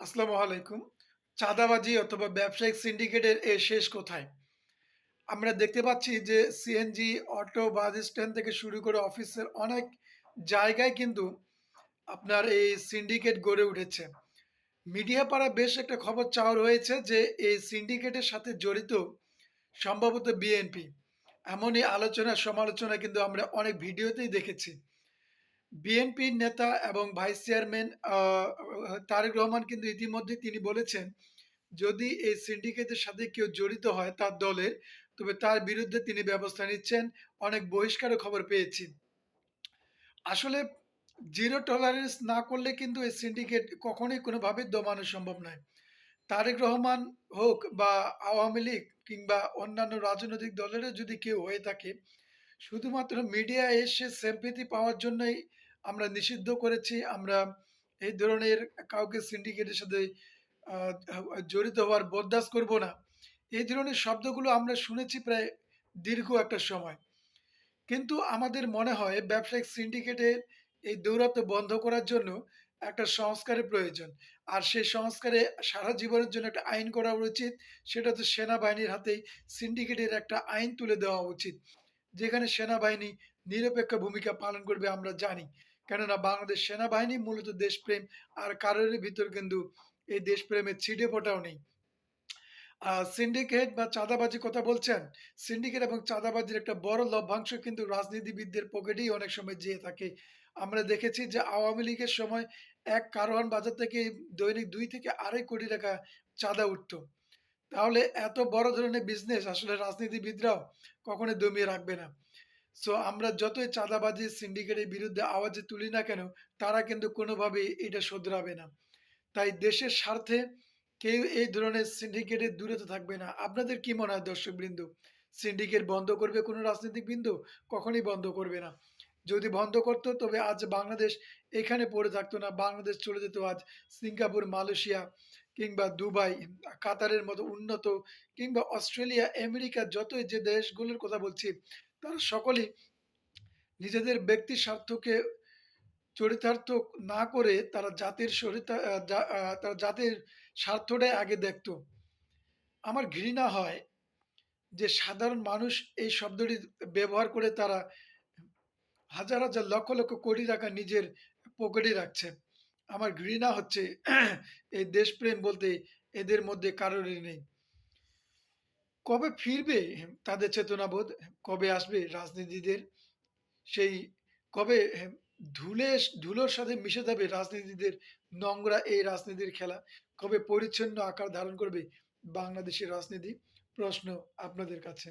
আসসালামু আলাইকুম। চাঁদাবাজি অথবা ব্যবসায়িক সিন্ডিকেটের এ শেষ কোথায়? আমরা দেখতে পাচ্ছি যে সিএনজি, অটো, বাস স্ট্যান্ড থেকে শুরু করে অফিসের অনেক জায়গায় কিন্তু আপনার এই সিন্ডিকেট গড়ে উঠেছে। মিডিয়া পাড়া বেশ একটা খবর চাউর হয়েছে যে এই সিন্ডিকেটের সাথে জড়িত সম্ভবত বিএনপি। এমনই আলোচনা সমালোচনা কিন্তু আমরা অনেক ভিডিওতেই দেখেছি। বিএনপির নেতা এবং ভাইস চেয়ারম্যান তারেক রহমান কিন্তু ইতিমধ্যেই তিনি বলেছেন, যদি এই সিন্ডিকেটের সাথে কেউ জড়িত হয় তার দলের, তবে তার বিরুদ্ধে তিনি ব্যবস্থা নিচ্ছেন। অনেক বহিষ্কারও খবর পেয়েছি। আসলে জিরো টলারেন্স না করলে কিন্তু এই সিন্ডিকেট কখনোই কোনোভাবে দমানো সম্ভব নয়। তারেক রহমান হোক বা আওয়ামী লীগ কিংবা অন্যান্য রাজনৈতিক দলেরও যদি কেউ হয়ে থাকে, শুধুমাত্র মিডিয়ায় এসে sympathy পাওয়ার জন্যই আমরা নিষিদ্ধ করেছি। আমরা এই ধরনের কাউকে সিন্ডিকেটের সাথে জড়িত হওয়ার বরদাস্ত করব না। এই ধরনের শব্দগুলো আমরা শুনেছি প্রায় দীর্ঘ একটা সময়। কিন্তু আমাদের মনে হয় ব্যবসায়িক সিন্ডিকেটের এই দৌরাত্ম বন্ধ করার জন্য একটা সংস্কারের প্রয়োজন। আর সেই সংস্কারে সারা জীবনের জন্য একটা আইন করা উচিত। সেটা তো সেনাবাহিনীর হাতেই সিন্ডিকেটের একটা আইন তুলে দেওয়া উচিত। যেখানে সেনাবাহিনী নিরপেক্ষ ভূমিকা পালন করবে আমরা জানি। কেননা বাংলাদেশ সেনাবাহিনী মূলত দেশপ্রেম আর কারোরই ভিতর কিন্তু এই দেশপ্রেমের ছিটে ফোঁটাও নেই। সিন্ডিকেট বা চাঁদাবাজির কথা বলছেন। সিন্ডিকেট এবং চাঁদাবাজির একটা বড় লভ্যাংশ কিন্তু রাজনীতিবিদদের পকেটেই অনেক সময় যেয়ে থাকে। আমরা দেখেছি যে আওয়ামী লীগের সময় এক কারওয়ান বাজার থেকে দৈনিক দুই থেকে ২.৫ কোটি টাকা চাঁদা উঠতো। তাহলে এত বড় ধরনের বিজনেস আসলে রাজনীতিবিদরাও কখনোই দমিয়ে রাখবে না। সো আমরা যতই চাঁদাবাজি সিন্ডিকেটের বিরুদ্ধে আওয়াজে তুলি না কেন, তারা কিন্তু কোনোভাবেই এটা শোধরাবে না। তাই দেশের স্বার্থে কেউ এই ধরনের সিন্ডিকেটের দূরত্বে থাকবে না। আপনাদের কি মনে হয় দর্শকবৃন্দ? সিন্ডিকেট বন্ধ করবে কোনো রাজনীতিকবৃন্দ? কখনোই বন্ধ করবে না। যদি বন্ধ করত তবে আজ বাংলাদেশ এখানে পড়ে থাকতো না। বাংলাদেশ চলে যেত আজ সিঙ্গাপুর, মালয়েশিয়া কিংবা দুবাই, কাতারের মতো উন্নত কিংবা অস্ট্রেলিয়া, আমেরিকা যতই যে দেশগুলোর কথা বলছি, তারা সকলেই নিজেদের ব্যক্তি স্বার্থকে চরিতার্থ না করে তারা জাতির তারা জাতির স্বার্থটাই আগে দেখত। আমার ঘৃণা হয় যে সাধারণ মানুষ এই শব্দটি ব্যবহার করে তারা হাজার, হাজার লক্ষ, লক্ষ কোটি টাকা নিজের পকেটে রাখছে। আমার ঘৃণা হচ্ছে এই দেশপ্রেম বলতে এদের মধ্যে কারোরই নেই। কবে ফিরবে তাদের চেতনাবোধ? কবে আসবে রাজনীতিদের সেই কবে ধুলে, ধুলোর সাথে মিশে যাবে রাজনীতিদের নোংরা এই রাজনীতির খেলা? কবে পরিচ্ছন্ন আকার ধারণ করবে বাংলাদেশের রাজনীতি? প্রশ্ন আপনাদের কাছে।